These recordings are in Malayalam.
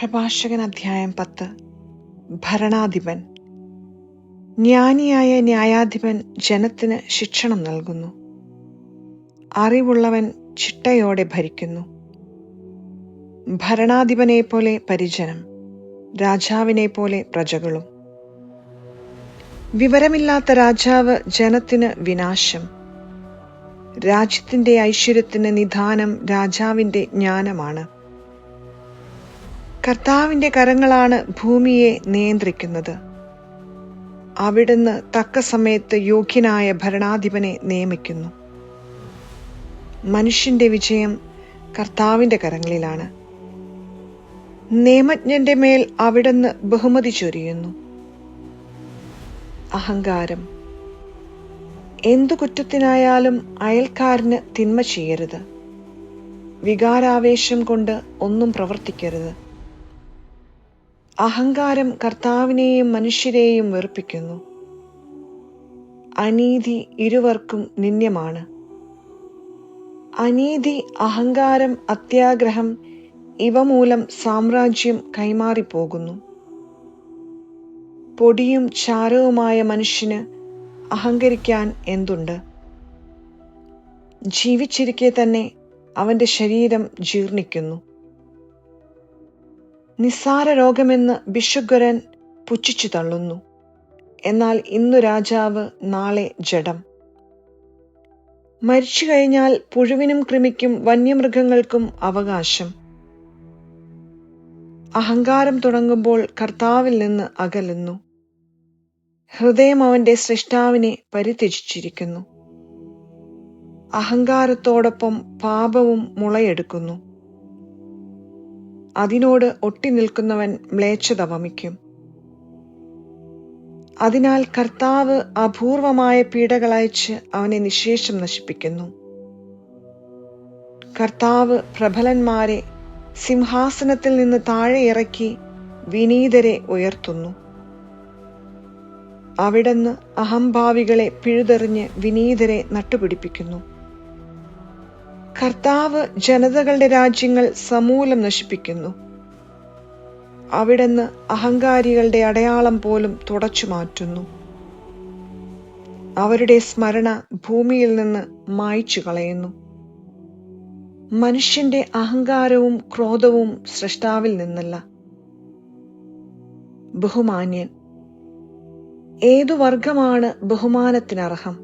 പ്രഭാഷകൻ അധ്യായം പത്ത്. ഭരണാധിപൻ. ജ്ഞാനിയായ ന്യായാധിപൻ ജനത്തിന് ശിക്ഷണം നൽകുന്നു. അറിവുള്ളവൻ ചിട്ടയോടെ ഭരിക്കുന്നു. ഭരണാധിപനെ പോലെ പരിജനം രാജാവിനെ പോലെ പ്രജകളും. വിവരമില്ലാത്ത രാജാവ് ജനത്തിന് വിനാശം. രാജ്യത്തിന്റെ ഐശ്വര്യത്തിന് നിധാനം രാജാവിന്റെ ജ്ഞാനമാണ്. കർത്താവിന്റെ കരങ്ങളാണ് ഭൂമിയെ നിയന്ത്രിക്കുന്നത്. അവിടുന്ന് തക്ക സമയത്ത് യോഗ്യനായ ഭരണാധിപനെ നിയമിക്കുന്നു. മനുഷ്യന്റെ വിജയം കർത്താവിന്റെ കരങ്ങളിലാണ്. നിയമജ്ഞന്റെ മേൽ അവിടുന്ന് ബഹുമതി ചൊരിയുന്നു. അഹങ്കാരം. എന്തു കുറ്റത്തിനായാലും അയൽക്കാരന് തിന്മ ചെയ്യരുത്. വികാരാവേശം കൊണ്ട് ഒന്നും പ്രവർത്തിക്കരുത്. അഹങ്കാരം കർത്താവിനെയും മനുഷ്യരെയും വെറുപ്പിക്കുന്നു. അനീതി ഇരുവർക്കും നിന്ദ്യമാണ്. അനീതി അഹങ്കാരം അത്യാഗ്രഹം ഇവ മൂലം സാമ്രാജ്യം കൈമാറിപ്പോകുന്നു. പൊടിയും ചാരവുമായ മനുഷ്യന് അഹങ്കരിക്കാൻ എന്തുണ്ട്? ജീവിച്ചിരിക്കെ തന്നെ അവന്റെ ശരീരം ജീർണിക്കുന്നു. നിസ്സാര രോഗമെന്ന് ബിഷുഗരൻ പുച്ഛിച്ചു തള്ളുന്നു. എന്നാൽ ഇന്നു രാജാവ് നാളെ ജഡം. മരിച്ചു കഴിഞ്ഞാൽ പുഴുവിനും കൃമിക്കും വന്യമൃഗങ്ങൾക്കും അവകാശം. അഹങ്കാരം തുടങ്ങുമ്പോൾ കർത്താവിൽ നിന്ന് അകലുന്നു. ഹൃദയം അവന്റെ സൃഷ്ടാവിനെ പരിത്യജിച്ചിരിക്കുന്നു. അഹങ്കാരത്തോടൊപ്പം പാപവും മുളയെടുക്കുന്നു. അതിനോട് ഒട്ടി നിൽക്കുന്നവൻ മ്ലേച്ഛത വമിക്കും. അതിനാൽ കർത്താവ് അപൂർവമായ പീഡകളയച്ച് അവനെ നിശേഷം നശിപ്പിക്കുന്നു. കർത്താവ് പ്രബലന്മാരെ സിംഹാസനത്തിൽ നിന്ന് താഴെ ഇറക്കി വിനീതരെ ഉയർത്തുന്നു. അവിടുന്ന് അഹംഭാവികളെ പിഴുതെറിഞ്ഞ് വിനീതരെ നട്ടുപിടിപ്പിക്കുന്നു. കർത്താവ് ജനതകളുടെ രാജ്യങ്ങൾ സമൂലം നശിപ്പിക്കുന്നു. അവിടുന്ന് അഹങ്കാരികളുടെ അടയാളം പോലും തുടച്ചു മാറ്റുന്നു. അവരുടെ സ്മരണ ഭൂമിയിൽ നിന്ന് മായ്ച്ചു കളയുന്നു. മനുഷ്യന്റെ അഹങ്കാരവും ക്രോധവും സൃഷ്ടാവിൽ നിന്നല്ല. ബഹുമാന്യൻ ഏതു വർഗമാണ് ബഹുമാനത്തിനർഹം?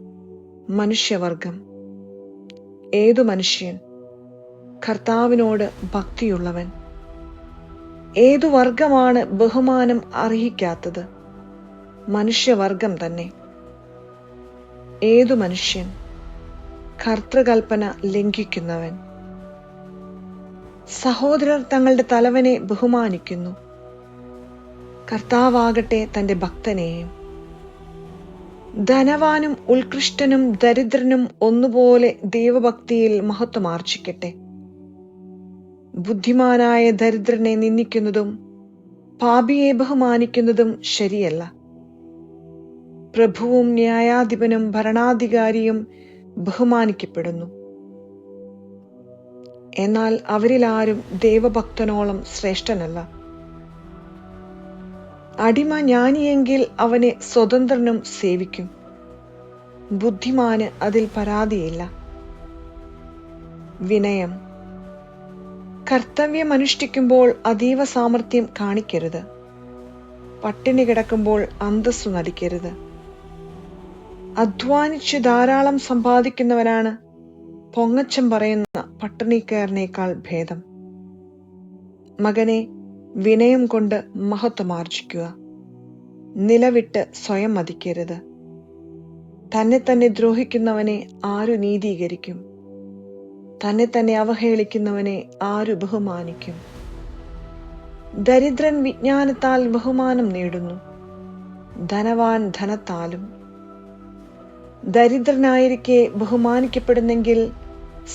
മനുഷ്യവർഗം ഏതു മനുഷ്യൻ കർത്താവിനോട് ഭക്തിയുള്ളവൻ? ഏതു വർഗമാണ് ബഹുമാനം അർഹിക്കാത്തത്? മനുഷ്യവർഗം തന്നെ. ഏതു മനുഷ്യൻ കർത്തൃകൽപ്പന ലംഘിക്കുന്നവൻ? സഹോദരർ തങ്ങളുടെ തലവനെ ബഹുമാനിക്കുന്നു. കർത്താവാകട്ടെ തന്റെ ഭക്തനെയും. ധനവാനും ഉത്കൃഷ്ടനും ദരിദ്രനും ഒന്നുപോലെ ദൈവഭക്തിയിൽ മഹത്വമാർജിക്കട്ടെ ബുദ്ധിമാനായ ദരിദ്രനെ നിന്ദിക്കുന്നതും പാപിയെ ബഹുമാനിക്കുന്നതും ശരിയല്ല. പ്രഭുവും ന്യായാധിപനും ഭരണാധികാരിയും ബഹുമാനിക്കപ്പെടുന്നു. എന്നാൽ അവരിലാരും ദൈവഭക്തനോളം ശ്രേഷ്ഠനല്ല. അടിമ ജ്ഞാനിയെങ്കിൽ അവനെ സ്വതന്ത്രനും സേവിക്കും. ബുദ്ധിമാന് അതിൽ പരാതിയില്ല. വിനയം. കർത്തവ്യം അനുഷ്ഠിക്കുമ്പോൾ അതീവ സാമർഥ്യം കാണിക്കരുത്. പട്ടിണി കിടക്കുമ്പോൾ അന്തസ്സു നടിക്കരുത് അധ്വാനിച്ച് ധാരാളം സമ്പാദിക്കുന്നവനാണ് പൊങ്ങച്ചം പറയുന്ന പട്ടിണിക്കാരനേക്കാൾ ഭേദം. മകനെ വിനയം കൊണ്ട് മഹത്വമാർജിക്കുക നിലവിട്ട് സ്വയം മതിക്കരുത്. തന്നെ തന്നെ ദ്രോഹിക്കുന്നവനെ ആരു നീതീകരിക്കും? തന്നെ തന്നെ അവഹേളിക്കുന്നവനെ ആരു ബഹുമാനിക്കും? ദരിദ്രൻ വിജ്ഞാനത്താൽ ബഹുമാനം നേടുന്നു. ധനവാൻ ധനത്താലും. ദരിദ്രനായിരിക്കെ ബഹുമാനിക്കപ്പെടുന്നെങ്കിൽ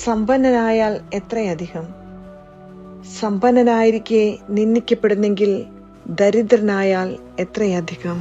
സമ്പന്നനായാൽ എത്രയധികം? സമ്പന്നനായിരിക്കെ നിന്ദിക്കപ്പെടുന്നെങ്കിൽ ദരിദ്രനായാൽ എത്രയധികം?